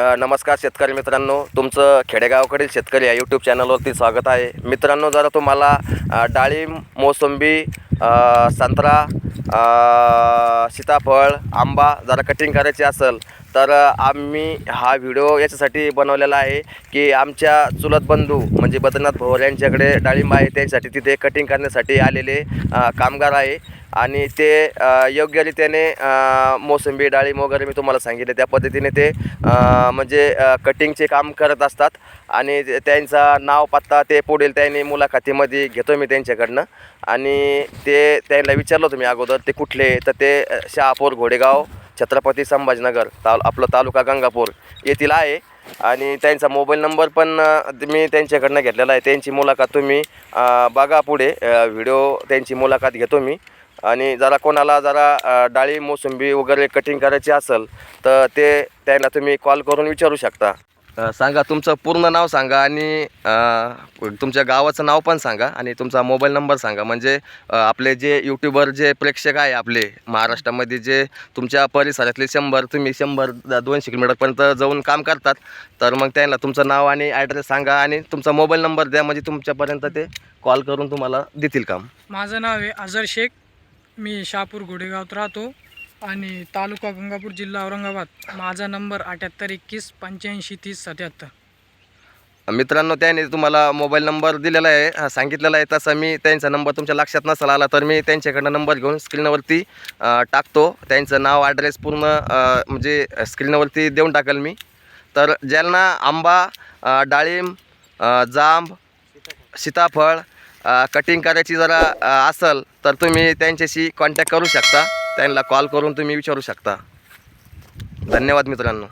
नमस्कार शेतकरी मित्रांनो. तुमचं खेडेगावाकडील शेतकरी या यूट्यूब चॅनलवरती स्वागत आहे. मित्रांनो जरा तुम्हाला डाळिंब मोसंबी संत्रा सीताफळ आंबा जरा कटिंग करायची असेल तर आम्ही हा व्हिडिओ याच्यासाठी बनवलेला आहे की आमच्या चुलत बंधू म्हणजे बद्रीनाथ भोवर यांच्याकडे डाळिंब आहे त्यांच्यासाठी तिथे कटिंग करण्यासाठी आलेले कामगार आहे. आणि ते योग्यरित्याने मोसंबी डाळिंब वगैरे मी तुम्हाला सांगितले. त्या पद्धतीने ते म्हणजे कटिंगचे काम करत असतात. आणि त्यांचा नाव पत्ता ते पुढील त्यांनी मुलाखतीमध्ये घेतो मी त्यांच्याकडनं. आणि ते त्यांना विचारलं तुम्ही अगोदर. ते कुठले तर ते शहापूर घोडेगाव छत्रपती संभाजीनगर ताल आपलं तालुका गंगापूर येथील आहे. आणि त्यांचा मोबाईल नंबर पण मी त्यांच्याकडनं घेतलेला आहे. त्यांची मुलाखत तुम्ही बघा पुढे. व्हिडिओ त्यांची मुलाखत घेतो मी. आणि जरा कोणाला जरा डाळी मोसंबी वगैरे कटिंग करायची असेल तर ते त्यांना तुम्ही कॉल करून विचारू शकता. सांगा तुमचं पूर्ण नाव सांगा आणि तुमच्या गावाचं नाव पण सांगा आणि तुमचा मोबाईल नंबर सांगा. म्हणजे आपले जे यूट्यूबर जे प्रेक्षक आहे आपले महाराष्ट्रामध्ये जे तुमच्या परिसरातले शंभर तुम्ही शंभर दोनशे किलोमीटरपर्यंत जाऊन काम करतात तर मग त्यांना तुमचं नाव आणि ॲड्रेस सांगा आणि तुमचा मोबाईल नंबर द्या म्हणजे तुमच्यापर्यंत ते कॉल करून तुम्हाला देतील काम. माझं नाव आहे अझर शेख. मी शहापूर घोडेगावात राहतो. आणि तालुका गंगापूर जिल्हा औरंगाबाद. माझा नंबर अठ्याहत्तर एकवीस पंच्याऐंशी तीस सत्याहत्तर. मित्रांनो त्याने तुम्हाला मोबाईल नंबर दिलेला आहे हा, सांगितलेला आहे तसा मी त्यांचा नंबर तुमच्या लक्षात नसाल आला तर मी त्यांच्याकडनं नंबर घेऊन स्क्रीनवरती टाकतो. त्यांचं नाव ॲड्रेस पूर्ण म्हणजे स्क्रीनवरती देऊन टाकेल मी. तर ज्यांना आंबा डाळिंब जांब सीताफळ कटिंग करायची जरा असेल तर तुम्ही त्यांच्याशी कॉन्टॅक्ट करू शकता. त्यांना कॉल करून तुम्ही विचारू शकता. धन्यवाद मित्रांनो.